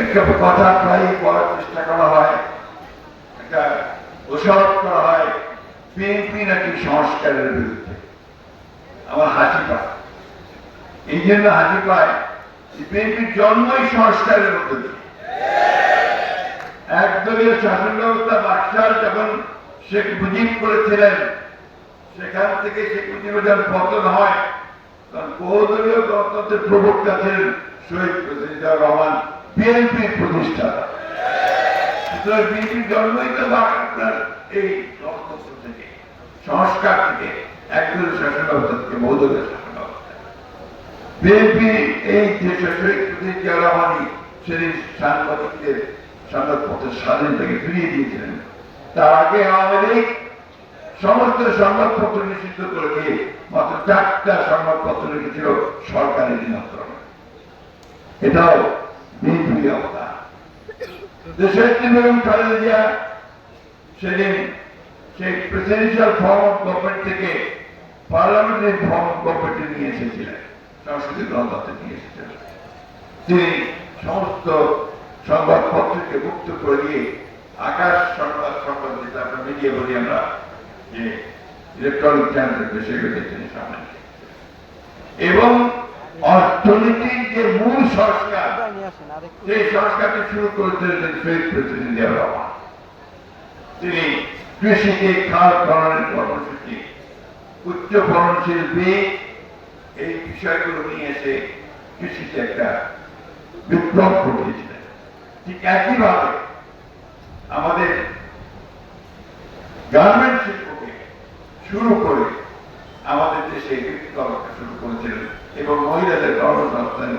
একটা কথা প্রায় বলার চেষ্টা করা হয়। একটা দোষারোপ করা হয় বিএনপি নাকি সংস্কারের বিরুদ্ধে। আমার হাসি পায়। এই জন্য হাসি পায় বিএনপির জন্মই সংস্কারের মধ্যে দিয়ে। একদলীয় শাসন ব্যবস্থা বাকশাল যখন শেখ মুজিব করেছিলেন, সেখান থেকে শেখ মুজিবের যখন পতন হয়, তখন বহুদলীয় গণতন্ত্রের প্রবক্তা ছিলেন শহীদ প্রেসিডেন্ট রহমান। বিএনপির প্রতিষ্ঠাতা থেকে বিএনপি ফিরিয়ে দিয়েছিলেন। তার আগে আওয়ামী সমস্ত সংবাদপত্র নিষিদ্ধ করে দিয়ে মাত্র চারটা সংবাদপত্র রেখেছিল সরকারের নিয়ন্ত্রণে। এটাও বিএনপি অবস্থা দেশের বেগম খালেদা সেদিন সেই প্রেসিডেন্সিয়াল ফর্ম গভর্নমেন্ট থেকে পার্লামেন্টারি ফর্ম গভর্নমেন্টে নিয়ে এসেছিলেন সংস্কৃতি গণতন্ত্রে নিয়ে এসেছিলেন তিনি সমস্ত সংবাদপত্রকে মুক্ত করে দিয়ে আকাশ সংবাদ সংবাদ যেটা মিডিয়া বলি আমরা যে ইলেকট্রনিক চ্যানেল সেগুলো তিনি সামনে এবং অর্থনীতির যে মূল সংস্কার সেই সংস্কারটি শুরু করেছিলেন শহীদ প্রেসিডেন্ট জিয়া তিনি কৃষিতে খাল খননের কর্মসূচি, উচ্চ ফলনশীল বীজ, এই বিষয়গুলো নিয়ে এসে কৃষিতে একটা বিপ্লব ঘটিয়েছিলেন। ঠিক একইভাবে আমাদের গার্মেন্ট শিল্পকে শুরু করে আমাদের দেশে শুরু করেছিলেন এবং মহিলাদের কর্মসংস্থান